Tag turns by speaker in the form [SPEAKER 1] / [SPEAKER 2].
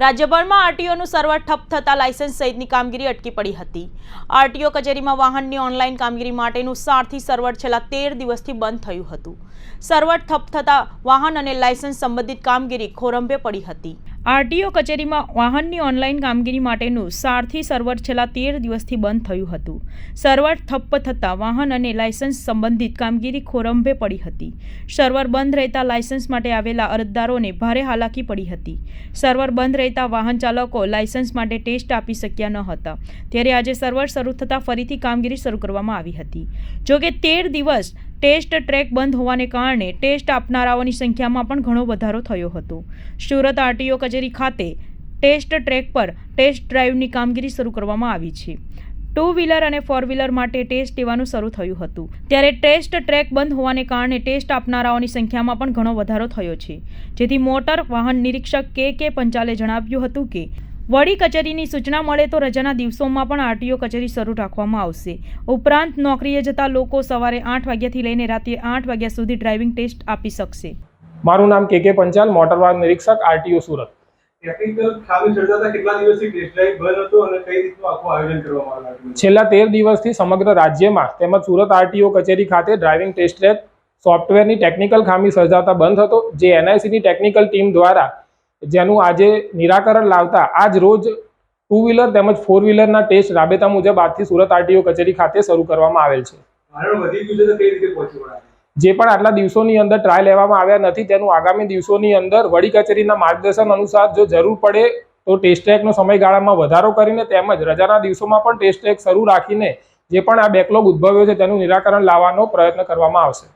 [SPEAKER 1] રાજ્યભરમાં આરટીઓનું સર્વર ઠપ થતાં લાયસન્સ સહિતની કામગીરી અટકી પડી હતી. આરટીઓ કચેરીમાં વાહનની ઓનલાઈન કામગીરી માટેનું સારથી સર્વર છેલ્લા તેર દિવસથી બંધ થયું હતું. સર્વર ઠપ થતાં વાહન અને લાયસન્સ સંબંધિત કામગીરી ખોરંભે પડી હતી. આરટીઓ કચેરીમાં વાહનની ઓનલાઈન કામગીરી માટેનું સારથી સર્વર છેલ્લા તેર દિવસથી બંધ થયું હતું. સર્વર ઠપ્પ થતાં વાહન અને લાયસન્સ સંબંધિત કામગીરી ખોરંભે પડી હતી. સર્વર બંધ રહેતા લાયસન્સ માટે આવેલા અરજદારોને ભારે હાલાકી પડી હતી. સર્વર બંધ રહેતા વાહન ચાલકો લાયસન્સ માટે ટેસ્ટ આપી શક્યા ન હતા. ત્યારે આજે સર્વર શરૂ થતાં ફરીથી કામગીરી શરૂ કરવામાં આવી હતી. જોકે તેર દિવસ ટેસ્ટ ટ્રેક બંધ હોવાને કારણે ટેસ્ટ આપનારાઓની સંખ્યામાં પણ ઘણો વધારો થયો હતો. સુરત આરટીઓ કચેરી ખાતે ટેસ્ટ ટ્રેક પર ટેસ્ટ ડ્રાઈવની કામગીરી શરૂ કરવામાં આવી છે. ટુ વ્હીલર અને ફોર વ્હીલર માટે ટેસ્ટ લેવાનું શરૂ થયું હતું. ત્યારે ટેસ્ટ ટ્રેક બંધ હોવાને કારણે ટેસ્ટ આપનારાઓની સંખ્યામાં પણ ઘણો વધારો થયો છે. જેથી મોટર વાહન નિરીક્ષક કે કે પંચાલે જણાવ્યું હતું કે વડી કચેરીની સૂચના મળે તો રજાના દિવસોમાં પણ આરટીઓ કચેરી શરૂ રાખવામાં આવશે. ઉપરાંત નોકરીએ જતા લોકો સવારે આઠ વાગ્યાથી લઈને રાત્રે આઠ વાગ્યા સુધી ડ્રાઇવિંગ ટેસ્ટ આપી શકશે.
[SPEAKER 2] મારું નામ કે કે પંચાલ મોટર વાહન નિરીક્ષક આરટીઓ સુરત.
[SPEAKER 3] ટેકનિકલ ખામી સર્જાતા કેટલા દિવસથી ટેસ્ટ ડ્રાઈવ બંધ હતો અને કઈ રીતનું આખું આયોજન કરવામાં આવ્યું
[SPEAKER 2] છેલ્લા તેર દિવસથી સમગ્ર રાજ્યમાં તેમજ સુરત આરટીઓ કચેરી ખાતે ડ્રાઇવિંગ ટેસ્ટ ટ્રેક સોફ્ટવેરની ટેકનિકલ ખામી સર્જાતા બંધ હતો જે એનઆઈસીની ટેકનિકલ ટીમ દ્વારા જેનું આજે નિરાકરણ લાવતા આજ રોજ ટુ વ્હીલર તેમજ ફોર વ્હીલરના ટેસ્ટ રાબેતા મુજબ આજથી સુરત આરટીઓ કચેરી ખાતે શરૂ કરવામાં આવેલ છે. જે પણ આટલા દિવસોની અંદર ટ્રાય લેવામાં આવ્યા નથી તેનું આગામી દિવસોની અંદર વડી કચેરીના માર્ગદર્શન અનુસાર જો જરૂર પડે તો ટેસ્ટ ટ્રેકનો સમયગાળામાં વધારો કરીને તેમજ રજાના દિવસોમાં પણ ટેસ્ટ ટ્રેક શરૂ રાખીને જે પણ આ બેકલોગ ઉદ્ભવ્યો છે તેનું નિરાકરણ લાવવાનો પ્રયત્ન કરવામાં આવશે.